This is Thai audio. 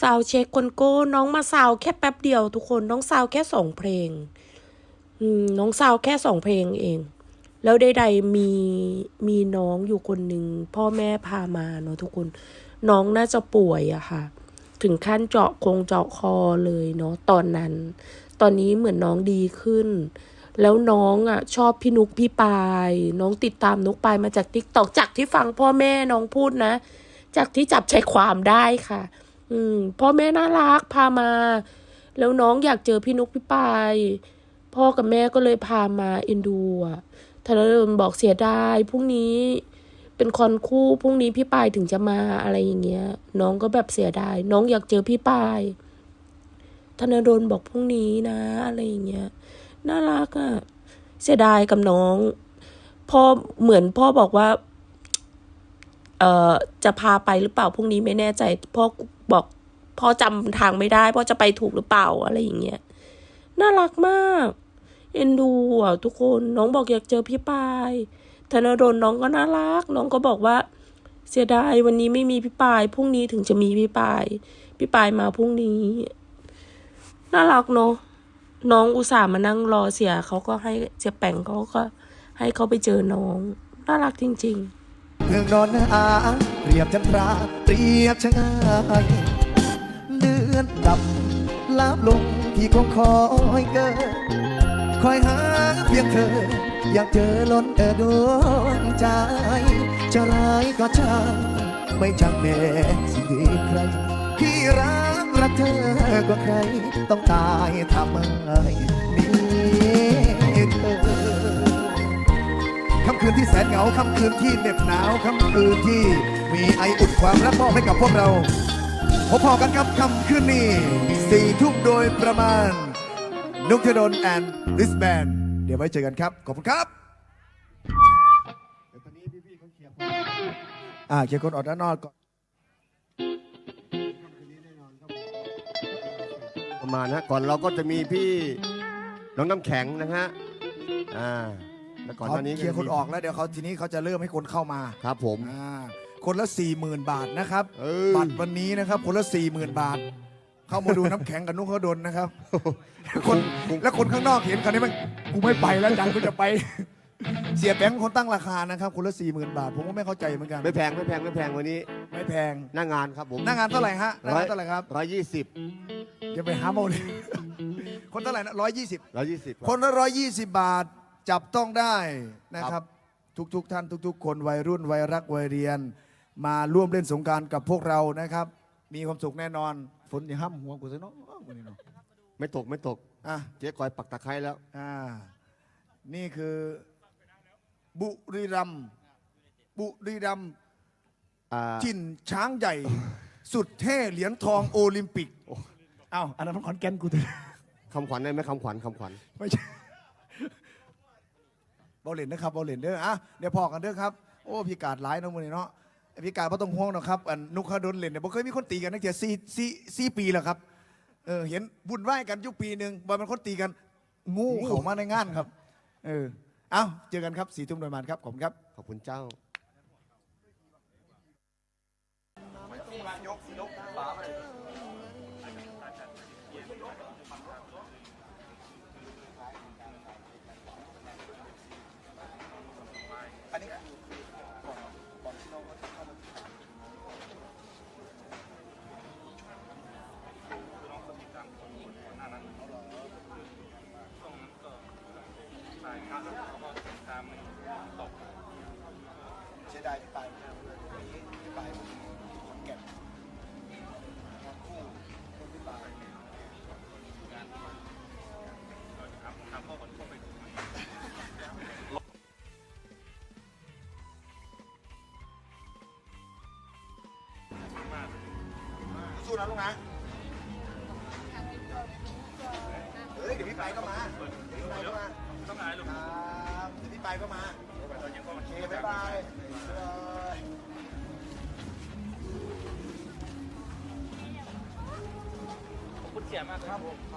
ซาวเช็คคนโก้น้องมาซาวแค่แป๊บเดียวทุกคนน้องซาวแค่สองเพลงอืมน้องซาวแค่สองเพลงเอง แล้วใดๆมีมีน้องอยู่คนหนึ่งพ่อแม่พามาเนาะทุกคน น้องน่าจะป่วยอะค่ะ ถึงขั้นเจาะคงเจาะคอเลยเนาะตอนนั้น ตอนนี้เหมือนน้องดีขึ้น แล้วน้องอะชอบพี่นุกพี่ปาย น้องติดตามนุกปายมาจากติ๊กตอกจากที่ฟังพ่อแม่น้องพูดนะ จากที่จับใจความได้ค่ะ อืมพ่อแม่น่ารักพามา แล้วน้องอยากเจอพี่นุกพี่ปายพ่อกับแม่ก็เลยพามาเอ็นดูอะธนดลบอกเสียดายพรุ่งนี้เป็นคอนคู่พรุ่งนี้พี่ปายถึงจะมาอะไรอย่างเงี้ย น้องก็แบบเสียดาย น้องอยากเจอพี่ปายธนดลบอกพรุ่งนี้นะ อะไรอย่างเงี้ยน่ารักอะเสียดายกับน้องพ่อเหมือนพ่อบอกว่า เอ่อจะพาไปหรือเปล่าพรุ่งนี้ไม่แน่ใจพ่อบอกพ่อจำทางไม่ได้พ่อจะไปถูกหรือเปล่าอะไรอย่างเงี้ยน่ารักมาก เอ็นดูอะทุกคนน้องบอกอยากเจอพี่ปายธนดลน้องก็น่ารัก น้องก็บอกว่า เสียดายวันนี้ไม่มีพี่ปายพรุ่งนี้ถึงจะมีพี่ปายพี่ปายมาพรุ่งนี้น่ารักเนาะน้องอุตส่าห์มานั่งรอเสียเขาก็ให้เสียแป่งเขาก็ให้เขาไปเจอน้อง น่ารักจริง ๆ เมืองนอนอาเปรียบจันทรา เปรียบชะงายเดือนดับลาบลงที่คงคอยเกิดคอยหาเพียงเธอ อยากเจอล้นเออดวงใจ จะร้ายก็ช่างไม่ช่างแม่สิใครพี่รักรักเธอกว่าใคร ต้องตายทำไมมีเธอ ค่ำคืนที่แสนเหงาค่ำคืนที่เหน็บหนาวค่ำคืนที่มีไออุ่นความรักมอบให้กับพวกเราพบพอกันครับค่ำคืนนี้สี่ทุ่มโดยประมาณ นุกเทดนแอนด์ลิสแบนเดี๋ยวไว้เจอกันครับ ขอบคุณครับวตอนนี้พี่ๆเขาเคลียร์คนอ่าเคลียร์คนออกด้านนอกก่อนประมาณนะก่อนเราก็จะมีพี่น้องน้ำแข็งนะฮะอ่า แล้วก่อนหเขาน้านี้เคลียร์คนออกแล้วเดี๋ยวเขาทีนี้เขาจะเริ่มให้คนเข้ามาครับผม อ่าคนละ 40,000 บาทนะครับเออ บัตรวันนี้นะครับ คนละ 40,000 บาท เข้ามาดูน้ำแข็งกับนุกเขาดนนะครับคนแล้วคนข้างนอกเห็นคราวนี้มันกูไม่ไปแล้วจังกูจะไป เสียแบงค์คนตั้งราคานะครับ คนละ 40,000 บาท ผมก็ไม่เข้าใจเหมือนกันไม่แพงไม่แพงไม่แพงวันนี้ไม่แพงหน้างานครับผมหน้างานเท่าไหร่ฮะหน้างานเท่าไหร่ครับร้อยยี่สิบอย่าไปหาโมเลยคนเท่าไหร่นะร้อยยี่สิบ ร้อยยี่สิบ คนละร้อยยี่สิบบาท จับต้องได้นะครับ ทุกๆท่านทุก ๆ คนวัยรุ่นวัยรักวัยเรียน มาร่วมเล่นสงกรารกับพวกเรานะครับ มีความสุขแน่นอนฝนอย่าห้ามหัวกูซะเนาะวันนี้เนาะไม่ตกไม่ตก อะเจ๊คอยปักตะไคร้แล้ว อ่านี่คือบุรีรัมย์บุรีรัมย์อ่าจินช้างใหญ่ สุดเท่เหรียญทองโอลิมปิกเอ้าอันนั้นมันขอนแก่นกูตัวคำขวัญได้ไหมคำขวัญคำขวัญ ไม่ใช่ บอลเลนนะครับบอลเลนเด้ออะเดี๋ยวพอกันเด้อครับโอ้พี่กาดหลายเน้องมือนี่เนาะพี่กาดไม่ต้องห่วงหรอกครับอันนุกเขาโดนเลนเนี่ยบ่เคยมีคนตีกันตั้งแต่สี่สี่สี่ปีแล้วครับเออเห็นบุญไหว้กันยุคปีหนึ่งบอลมันคนตีกันงูเขามาในงานครับ เออเอ้าเจอกันครับสี่ทุ่มโดยมาณครับขอบคุณครับขอบคุณเจ้า นะเฮ้ยเดี๋ยวพี่ไปก็มาเดี๋ยวพี่ไปก็มาต้องหายลูกครับเดี๋ยวพี่ไปก็มาโอเคบ๊ายบายบ๊ายบคุณเสียมากครับผม